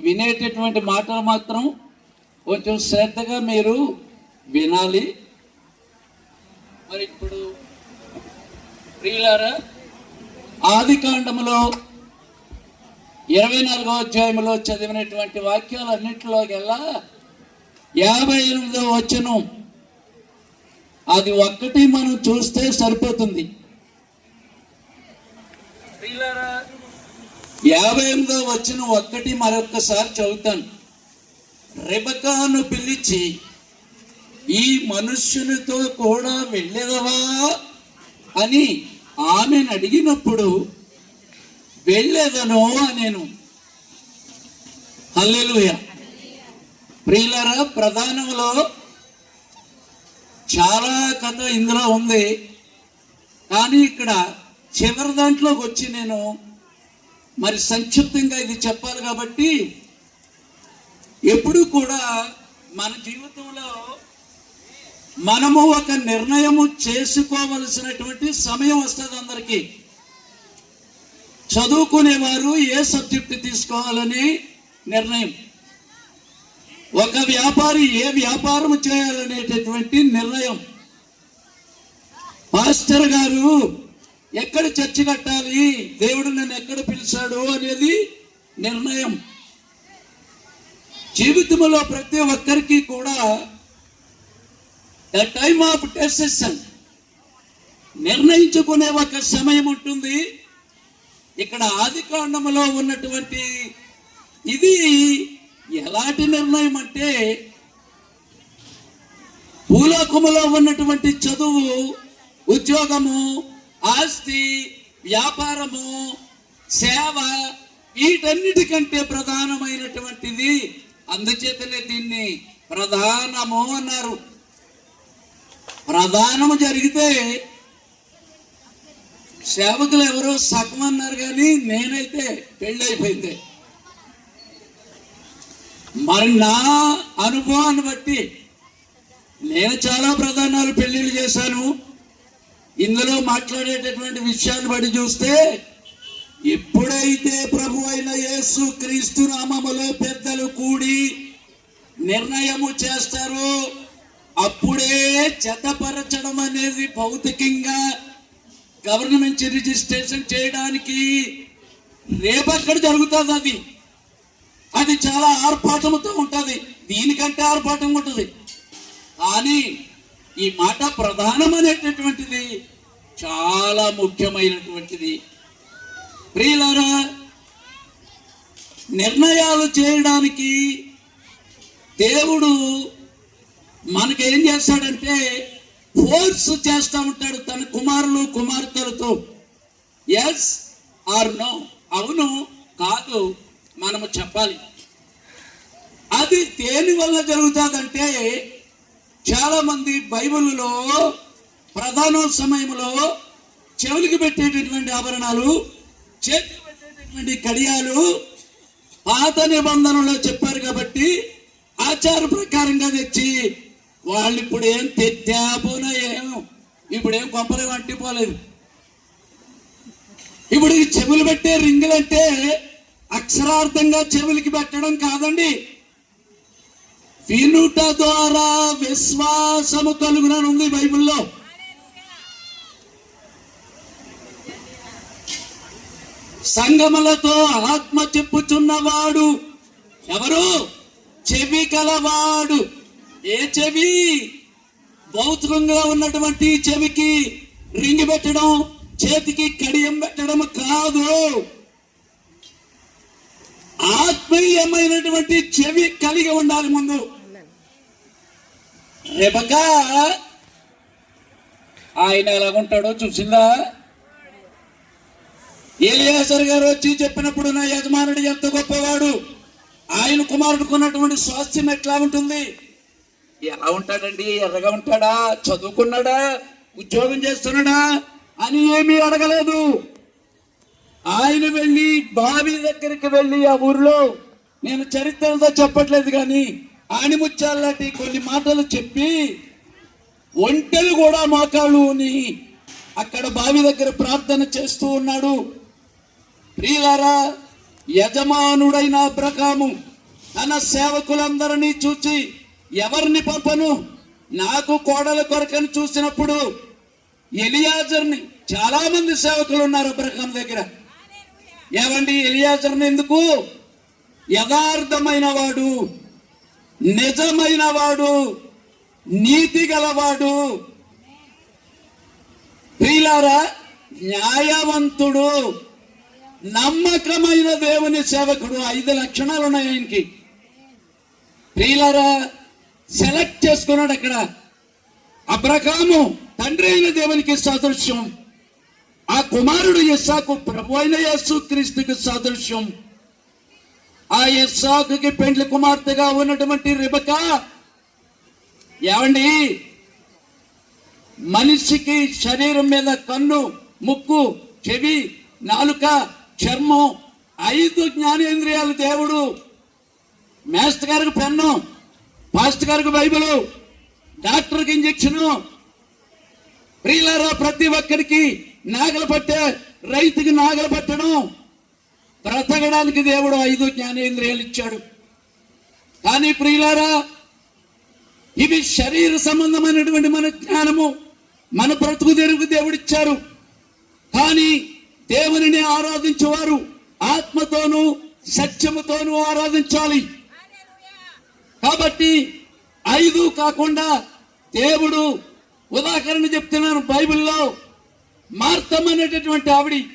వినేటటువంటి మాటలు మాత్రం కొంచెం శ్రద్ధగా మీరు వినాలి. మరి ఇప్పుడు ప్రియులారా ఆది కాండములో ఇరవై నాలుగో అధ్యాయంలో చదివినటువంటి వాక్యాలన్నింటిలోకెల్లా యాభై ఎనిమిదో వచనం. అది ఒక్కటి మనం చూస్తే సరిపోతుంది. ప్రియులారా, యాభై ఎనిమిదో వచ్చిన ఒక్కటి మరొక్కసారి చదువుతాను. రెబకాను పిలిచి ఈ మనుష్యునితో కూడా వెళ్ళేదవా? అని ఆమెను అడిగినప్పుడు వెళ్ళేదను అనేను. హల్లెలుయ. ప్రియులరా ప్రధానంలో చాలా కథ ఇందులో ఉంది. కానీ ఇక్కడ చివరి దాంట్లోకి వచ్చి నేను మరి సంక్షిప్తంగా ఇది చెప్పాలి కాబట్టి ఎప్పుడు కూడా మన జీవితంలో మనము ఒక నిర్ణయము చేసుకోవలసినటువంటి సమయం వస్తుంది అందరికీ. చదువుకునేవారు ఏ సబ్జెక్టు తీసుకోవాలని నిర్ణయం. ఒక వ్యాపారి ఏ వ్యాపారం చేయాలనేటటువంటి నిర్ణయం. మాస్టర్ గారు ఎక్కడ చర్చి కట్టాలి? దేవుడు నన్ను ఎక్కడ పిలిచాడు అనేది నిర్ణయం. జీవితంలో ప్రతి ఒక్కరికి కూడా ద టైమ్ ఆఫ్ డెసిషన్ నిర్ణయించుకునే ఒక సమయం ఉంటుంది. ఇక్కడ ఆది కాండములో ఉన్నటువంటి ఇది ఎలాంటి నిర్ణయం అంటే భూలోకములో ఉన్నటువంటి చదువు ఉద్యోగము ఆస్తి వ్యాపారము సేవ వీటన్నిటికంటే ప్రధానమైనటువంటిది. అందుచేతనే దీన్ని ప్రధానము అన్నారు. ప్రధానము జరిగితే సేవకులు ఎవరో సగం అన్నారు కానీ నేనైతే పెళ్ళైపోయింది. మరి నా అనుభవాన్ని బట్టి నేను చాలా ప్రధానాలు పెళ్ళిళ్ళు చేశాను. ఇందులో మాట్లాడేటటువంటి విషయాన్ని బట్టి చూస్తే ఎప్పుడైతే ప్రభు అయిన యేసు క్రీస్తు నామములో పెద్దలు కూడి నిర్ణయము చేస్తారో అప్పుడే చెతపరచడం అనేది భౌతికంగా గవర్నమెంట్ రిజిస్ట్రేషన్ చేయడానికి రేపక్కడ జరుగుతుంది అది? అది చాలా ఆర్భాటంతో ఉంటుంది. దీనికంటే ఆర్భాటం ఉంటుంది. కానీ ఈ మాట ప్రధానమైనటువంటిది చాలా ముఖ్యమైనటువంటిది. ప్రియులారా నిర్ణయాలు చేయడానికి దేవుడు మనకేం చేస్తాడంటే ఫోర్స్ చేస్తూ ఉంటాడు తన కుమారులు కుమార్తెలతో. ఎస్ ఆర్ నో అవును కాదు మనము చెప్పాలి. అది దేని వల్ల జరుగుతుందంటే చాలా మంది బైబిల్లో ప్రధాన సమయంలో చెవులకి పెట్టేటటువంటి ఆభరణాలు చేతికి పెట్టేటటువంటి కడియాలు పాత నిబంధనలో చెప్పారు కాబట్టి ఆచార ప్రకారంగా తెచ్చి వాళ్ళు ఇప్పుడు ఏం తెచ్చాపోన ఏం ఇప్పుడు ఏం కొంపలేం అంటిపోలేదు ఇప్పుడు చెవులు పెట్టే రింగులంటే అక్షరార్థంగా చెవులకి పెట్టడం కాదండి. వినుట ద్వారా విశ్వాసము కలుగునని ఉంది బైబిల్లో. సంగములతో ఆత్మ చెప్పుచున్నవాడు ఎవరు? చెవి కలవాడు ఏ చెవి? భౌతికంగా ఉన్నటువంటి చెవికి రింగి పెట్టడం చేతికి కడియం పెట్టడం కాదు. ఆత్మీయమైనటువంటి చెవి కలిగి ఉండాలి ముందు. రేపక? ఆయన ఎలాగుంటాడో చూసిందా? ఏలియాసర్ గారు వచ్చి చెప్పినప్పుడు నా యజమానుడు ఎంత గొప్పవాడు. ఆయన కుమారుడుకున్నటువంటి స్వాస్థ్యం ఎట్లా ఉంటుంది? ఎలా ఉంటాడండి? ఎర్రగా ఉంటాడా? చదువుకున్నాడా? ఉద్యోగం చేస్తున్నాడా? అని ఏమీ అడగలేదు. ఆయన వెళ్ళి బావి దగ్గరికి వెళ్ళి ఆ ఊరిలో నేను చరిత్రతో చెప్పట్లేదు కానీ ఆణిముత్యాలాంటి కొన్ని మాటలు చెప్పి ఒంటెలు కూడా మోకాళ్ళు అని అక్కడ బావి దగ్గర ప్రార్థన చేస్తూ ఉన్నాడు. ప్రియులారా యజమానుడైన అబ్రహాము తన సేవకులందరినీ చూచి ఎవరిని పంపను? నాకు కోడల కొరకని చూసినప్పుడు ఎలియాజర్ని చాలా మంది సేవకులు ఉన్నారు అబ్రహాం దగ్గర. ఏమండి ఎలియాజర్ని ఎందుకు? యథార్థమైన వాడు. నిజమైన వాడు నీతి గలవాడు. ప్రియులారా న్యాయవంతుడు నమ్మకమైన దేవుని సేవకుడు ఐదు లక్షణాలు ఉన్నాయి ఆయనకి. ప్రియులారా సెలెక్ట్ చేసుకున్నాడు అక్కడ. అబ్రకాము తండ్రి అయిన దేవునికి సాదృశ్యం. ఆ కుమారుడు ఇస్సాకు ప్రభు అయిన యేసు క్రీస్తుకి సాదృశ్యం. ఆ ఇస్సాకుకి పెండ్లి కుమార్తెగా ఉన్నటువంటి రిబక ఏమండి? మనిషికి శరీరం మీద కన్ను ముక్కు చెవి నాలుక చర్మం ఐదు జ్ఞానేంద్రియాలు దేవుడు. మేస్టర్ గారికి పెన్ను పాస్టర్ గారికి బైబిలు డాక్టర్కి ఇంజక్షను. ప్రియులారా ప్రతి ఒక్కరికి నాగలు పట్టే రైతుకి నాగలు పట్టడం. బ్రతకడానికి దేవుడు ఐదు జ్ఞానేంద్రియాలు ఇచ్చాడు. కానీ ప్రియులారా ఇవి శరీర సంబంధమైనటువంటి మన జ్ఞానము మన బ్రతుకు తెరుగు దేవుడిచ్చారు కానీ దేవునిని ఆరాధించేవారు ఆత్మతోనూ సత్యముతోనూ ఆరాధించాలి. కాబట్టి ఐదు కాకుండా దేవుడు ఉదాహరణ చెప్తున్నాను బైబిల్లో మార్తం అనేటటువంటి ఆవిడి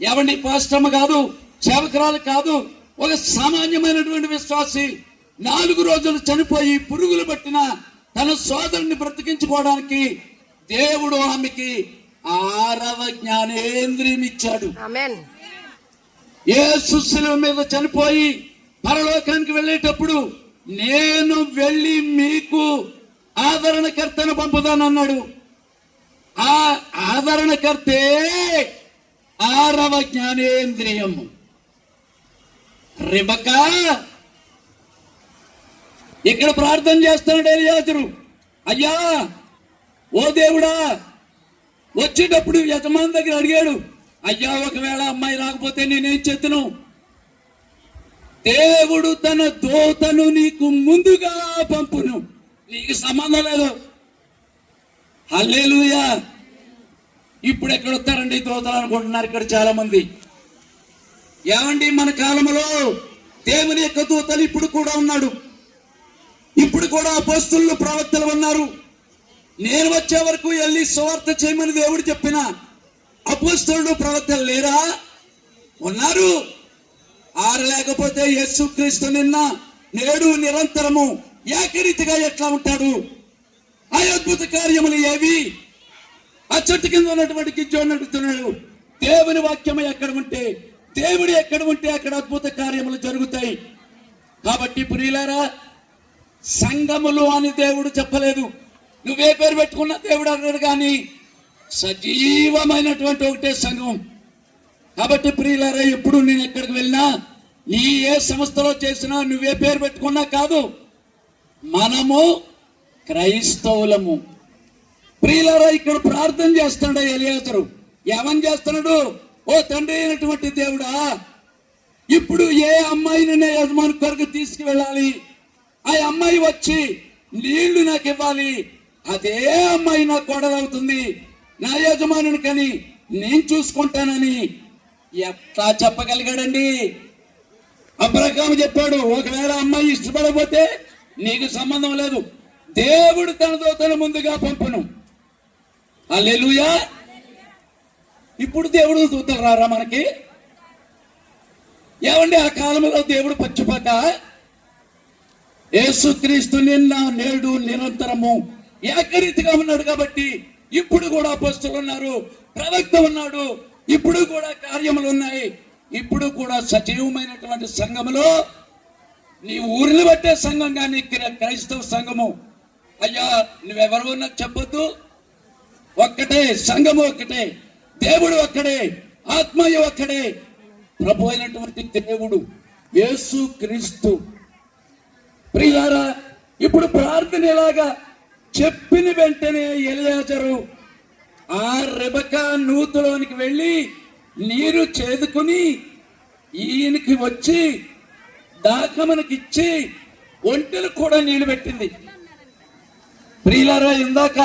ఎవండి పాస్టమ్మ కాదు సేవకురాలు కాదు ఒక సామాన్యమైనటువంటి విశ్వాసి నాలుగు రోజులు చనిపోయి పురుగులు పట్టిన తన సోదరుని బ్రతికించుకోవడానికి దేవుడు ఆమెకి ఆరవ జ్ఞానేంద్రియం ఇచ్చాడు. ఏ సుశీల మీద చనిపోయి పరలోకానికి వెళ్ళేటప్పుడు నేను వెళ్ళి మీకు ఆదరణకర్తను పంపుతానన్నాడు ఆ ఆదరణకర్తే ఆరవ జ్ఞానేంద్రియం. రిబక. ఇక్కడ ప్రార్థన చేస్తున్నాడు ఎలియాజరు అయ్యా ఓ దేవుడా వచ్చేటప్పుడు యజమాని దగ్గర అడిగాడు అయ్యా ఒకవేళ అమ్మాయి రాకపోతే నేనేం చెత్తను దేవుడు తన దోతను నీకు ముందుగా పంపును. నీకు సంబంధం లేదు. హల్లేలుయా. ఇప్పుడు ఎక్కడ వస్తారండి త్రోతలు అనుకుంటున్నారు ఇక్కడ చాలా మంది ఏమండి మన కాలంలో దేవుని యొక్క దూతలు ఇప్పుడు కూడా ఉన్నాడు ఇప్పుడు కూడా అపోస్తులు ప్రవక్తలు ఉన్నారు. నేను వచ్చే వరకు వెళ్ళి సువార్త చేయమని దేవుడు చెప్పిన అపోస్తులు ప్రవక్తలు లేరా? ఉన్నారు. ఆరు లేకపోతే యేసుక్రీస్తు నిన్న నేడు నిరంతరము ఏకరీతిగా ఎట్లా ఉంటాడు? ఆ అద్భుత కార్యములు ఏవి? ఆ చెట్టు కింద ఉన్నటువంటి గిజ్జోని అడుగుతున్నాడు దేవుని వాక్యమే ఎక్కడ ఉంటే దేవుడు ఎక్కడ ఉంటే అక్కడ అద్భుత కార్యములు జరుగుతాయి. కాబట్టి ప్రియులారా సంగములు అని దేవుడు చెప్పలేదు. నువ్వే పేరు పెట్టుకున్న దేవుడు అన్నాడు కానీ సజీవమైనటువంటి ఒకటే సంఘం. కాబట్టి ప్రియులారా ఎప్పుడు నేను ఎక్కడికి వెళ్ళినా నీ ఏ సంస్థలో చేసినా నువ్వే పేరు పెట్టుకున్నా కాదు మనము క్రైస్తవులము. ప్రియులరా ఇక్కడ ప్రార్థన చేస్తున్నాడు ఎలియాసరు ఏమని చేస్తున్నాడు? ఓ తండ్రి అయినటువంటి దేవుడా ఇప్పుడు ఏ అమ్మాయిని నా యజమాని కొరకు తీసుకువెళ్ళాలి? ఆ అమ్మాయి వచ్చి నీళ్ళు నాకు ఇవ్వాలి. అదే అమ్మాయి నా కొడలవుతుంది. నా యజమానుని కని నేను చూసుకుంటానని ఎట్లా చెప్పగలిగాడండి? అబ్రకాము చెప్పాడు ఒకవేళ అమ్మాయి ఇష్టపడకపోతే నీకు సంబంధం లేదు. దేవుడు తన దోతను ముందుగా పంపును. అల్లెలుయా ఇప్పుడు దేవుడు దూతలు రారా మనకి. ఏమండి ఆ కాలంలో దేవుడు పచ్చిపాక యేసుక్రీస్తు నిన్న నేడు నిరంతరము ఏకరీతిగా ఉన్నాడు కాబట్టి ఇప్పుడు కూడా అపోస్తులు ఉన్నారు ప్రవక్త ఉన్నాడు ఇప్పుడు కూడా కార్యములు ఉన్నాయి. ఇప్పుడు కూడా సజీవమైనటువంటి సంఘములో నీ ఊరిని బట్టే సంఘం కానీ క్రైస్తవ సంఘము. అయ్యా నువ్వెవరు నాకు చెప్పొద్దు. ఒక్కటే సంఘము ఒక్కటే దేవుడు ఒక్కడే ఆత్మయ్య ఒక్కడే. ప్రభు అయినటువంటి దేవుడు యేసు క్రీస్తు. ప్రియారా ఇప్పుడు ప్రార్థన ఎలాగా? చెప్పిన వెంటనే ఎలియాజరు ఆ రెబక నూతులోనికి వెళ్ళి నీరు చేదుకుని ఈయనకి వచ్చి దాకమనకిచ్చి ఒంటెలు కూడా నీళ్ళు పెట్టింది. ప్రియులారా ఇందాక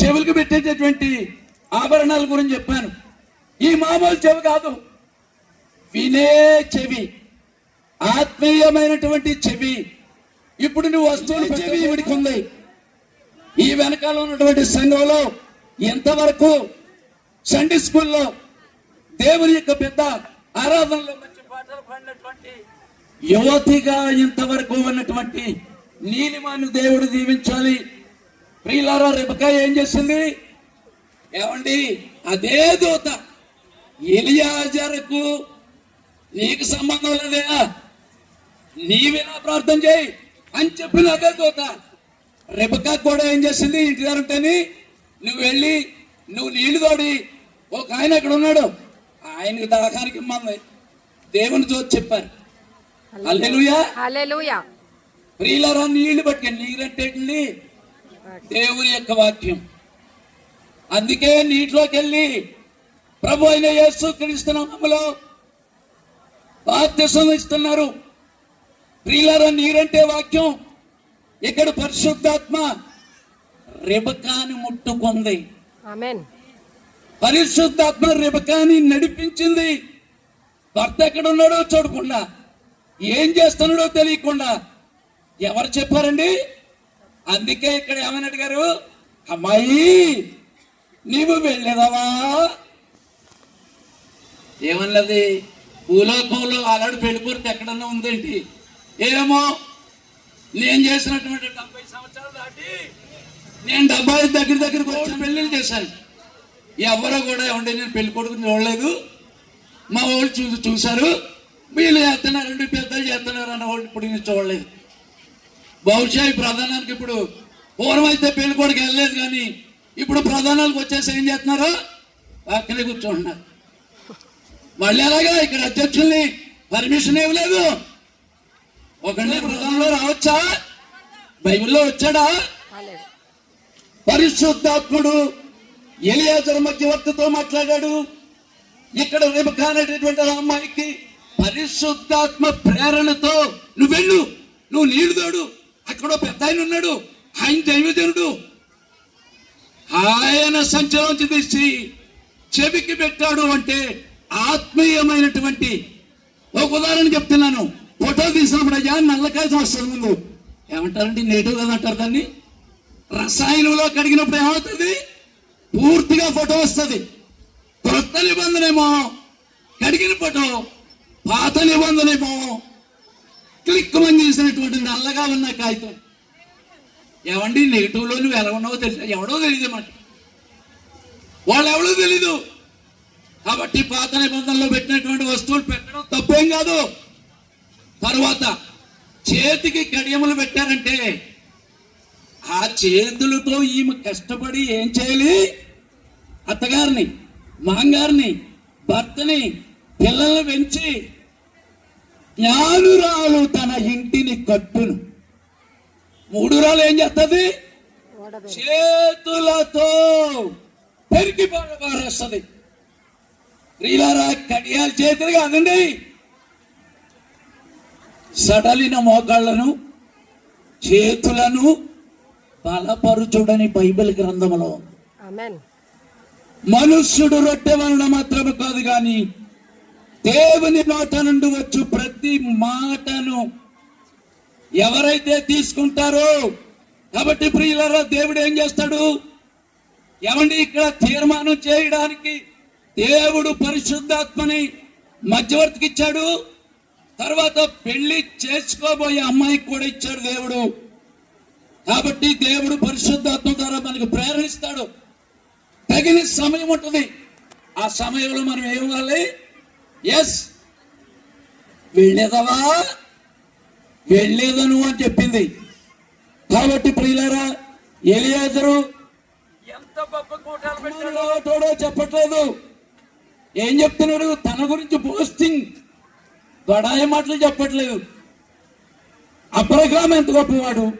చెవులకు పెట్టేటటువంటి ఆభరణాల గురించి చెప్పాను. ఈ మామూలు చెవి కాదు. వినే చెవి. ఆత్మీయమైనటువంటి చెవి. ఇప్పుడు నువ్వు వస్తువుల చెవి ఇవిడికి ఉంది ఈ వెనకాల ఉన్నటువంటి సంఘంలో ఎంతవరకు సండే స్కూల్లో దేవుని యొక్క పెద్ద ఆరాధనలో మంచి పాటలు పాడినటువంటి యువతిగా ఇంతవరకు ఉన్నటువంటి నీలిమాను దేవుడు దీవించాలి. ప్రియులారా రేపక ఏం చేసింది? ఏమండి? అదే దూత ఎలియాజరుకు నీకు సంబంధం లేదే నీవే నా ప్రార్థన చేయి అని చెప్పిన అదే దూత. రేపక కూడా ఏం చేసింది? ఇంటి దగ్గర ఉంటేని నువ్వు వెళ్ళి నువ్వు నీళ్ళు తోడి ఒక ఆయన అక్కడ ఉన్నాడు. ఆయనకి దాకానికి ఇమ్మంది దేవుని చూసి చెప్పారు. అల్లెలుయా ప్రియులరా నీళ్ళు పట్టుకొని నీరంటే? దేవుని యొక్క వాక్యం. అందుకే నీటిలోకి వెళ్ళి ప్రభు అయిన యేసు క్రీస్తునామములో బాప్తిసం ఇస్తున్నారు. ప్రియులరా నీరంటే వాక్యం. ఇక్కడ పరిశుద్ధాత్మ రిబకాని ముట్టుకుంది. పరిశుద్ధాత్మ రిబకాని నడిపించింది. భర్త ఎక్కడ ఉన్నాడో చూడకుండా ఏం చేస్తున్నాడో తెలియకుండా. ఎవరు చెప్పారండి? అందుకే ఇక్కడ ఏమని అడిగారు అమ్మాయి నీవు వెళ్ళేదవా ఏమన్నది? భూలోకంలో అలాడు పెళ్ళికూరితే ఎక్కడన్నా ఉందేంటి? ఏమో నేను చేసినటువంటి డెబ్బై సంవత్సరాలు దాటి నేను డెబ్బై దగ్గర దగ్గర వచ్చి పెళ్ళిళ్ళు చేశాను. ఎవరో కూడా ఏమంటే నేను పెళ్ళి కొడుకుని చూడలేదు. మా వాళ్ళు చూసి చూశారు. వీళ్ళు రెండు పెద్దలు చేస్తున్నారు అన్న వాళ్ళు ఇప్పుడు నేను చూడలేదు. బహుశా ఈ ప్రధానానికి ఇప్పుడు పూర్వం అయితే కొడుకు వెళ్ళలేదు కానీ ఇప్పుడు ప్రధానాలకు వచ్చేసి ఏం చేస్తున్నారు? పక్కనే కూర్చుంటున్నారు. మళ్ళీ ఎలాగా ఇక్కడ అధ్యక్షుల్ని పర్మిషన్ ఇవ్వలేదు. ఒకళ్ళే ప్రధానంలో రావచ్చా? బైబిల్లో వచ్చాడా? పరిశుద్ధాత్ముడు ఎలియాజర్ మధ్యవర్తితో మాట్లాడాడు. ఇక్కడ రేపు కానటువంటి అమ్మాయికి పరిశుద్ధాత్మ ప్రేరణతో నువ్వు వెళ్ళు నువ్వు నీళ్ళు తోడు అక్కడో పెద్ద ఆయన ఉన్నాడు. ఆయన దైవజనుడు. ఆయన సంచలనం తీసి చెవికి పెట్టాడు అంటే ఆత్మీయమైనటువంటి ఒక ఉదాహరణ చెప్తున్నాను. ఫోటో తీసినప్పుడు అయ్యా నల్లకాయ వస్తుంది ముందు. ఏమంటారండి? నేటివ్ కదా అంటారు దాన్ని. రసాయనంలో కడిగినప్పుడు ఏమవుతుంది? పూర్తిగా ఫోటో వస్తుంది. కొత్త నిబంధనేమో. కడిగిన ఫోటో పాత నిబంధనేమో. క్లిక్ మంది చేసినటువంటి నల్లగా ఉన్న కాగితం. ఏమండి నెగిటివ్లో నువ్వు ఎలా ఉన్నావో తెలుసు ఎవడో తెలియదు మాట. వాళ్ళు ఎవడో తెలీదు. కాబట్టి పాత నిబంధనలో పెట్టినటువంటి వస్తువులు పెట్టడం తప్పేం కాదు. తర్వాత చేతికి కడియములు పెట్టారంటే ఆ చేతులతో ఈమె కష్టపడి ఏం చేయాలి? అత్తగారిని మాంగారిని భర్తని పిల్లల్ని పెంచి జ్ఞానురాలు తన ఇంటిని కట్టును. మూడురాలు ఏం చేస్తుంది? చేతులతో పెరిగి పారేస్తుంది స్త్రీలారా కడియాలు చేతులు కాదండి సడలిన మోకాళ్ళను చేతులను బలపరుచుడని బైబిల్ గ్రంథములో ఆమెన్. మనుష్యుడు రొట్టె వలన మాత్రమే కాదు గాని దేవుని నోట నుండి వచ్చు ప్రతి మాటను ఎవరైతే తీసుకుంటారో కాబట్టి ప్రియులరా దేవుడు ఏం చేస్తాడు? ఎవండి ఇక్కడ తీర్మానం చేయడానికి దేవుడు పరిశుద్ధాత్మని మధ్యవర్తికి ఇచ్చాడు. తర్వాత పెళ్ళి చేసుకోబోయే అమ్మాయికి కూడా ఇచ్చాడు దేవుడు. కాబట్టి దేవుడు పరిశుద్ధాత్మ ద్వారా మనకు ప్రేరణిస్తాడు తగిన సమయం ఉంటుంది. ఆ సమయంలో మనం ఏం ఇవ్వాలి? ఎస్ వెళ్ళేదవా? వెళ్ళేదను అని చెప్పింది. కాబట్టి ప్రియులారా ఎలియాజరు ఎంత గొప్ప కూటాలు పెట్టాడో? తోడో చెప్పట్లేదు. ఏం చెప్తున్నాడు? తన గురించి పోస్టింగ్ గొడాయి మాటలు చెప్పట్లేదు. అబ్రహాం ఎంత గొప్పవాడు?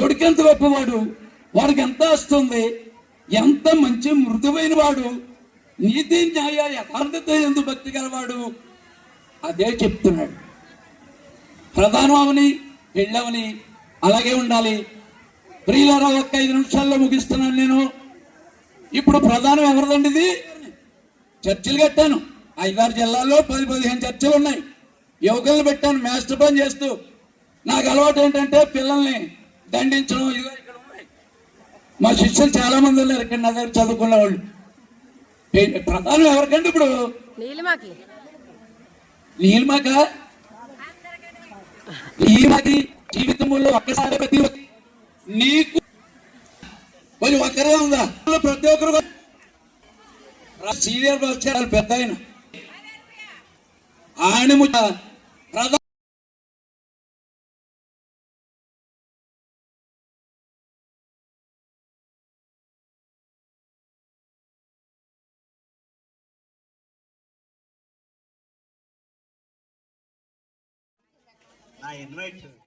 కొడుకు ఎంత గొప్పవాడు? వాడికి ఎంత వస్తుంది ఎంత మంచి మృదువైన వాడు నీతి న్యాయ యథార్థత ఎందు భక్తి గలవాడు? అదే చెప్తున్నాడు. ప్రధానం అవని పెళ్ళవని అలాగే ఉండాలి. ప్రియులరా ఒక్క ఐదు నిమిషాల్లో ముగిస్తున్నాను నేను. ఇప్పుడు ప్రధానం ఎవరిదండి ఇది? చర్చిలు కట్టాను. ఐదారు జిల్లాల్లో పది పదిహేను చర్చలు ఉన్నాయి. యువకులను పెట్టాను మాస్టర్ పని చేస్తూ. నాకు అలవాటు ఏంటంటే పిల్లల్ని దండించడం. ఇదిగో ఇక్కడ ఉన్నాయి. మా శిష్యులు చాలా మంది ఉన్నారు ఇక్కడ నా దగ్గర చదువుకున్న వాళ్ళు. ప్రధానం ఎవరికండి ఇప్పుడు? నీలిమాకి. నీలిమాక? నీలిమాకి జీవితంలో ఒక్కసారి ప్రతి ఒక్క- నీకు కొంచెం ఒక్కరే ఉందా? ప్రతి ఒక్కరు సీనియర్ వచ్చారు పెద్ద ఆయన. ఆయన నా ఇన్వైట్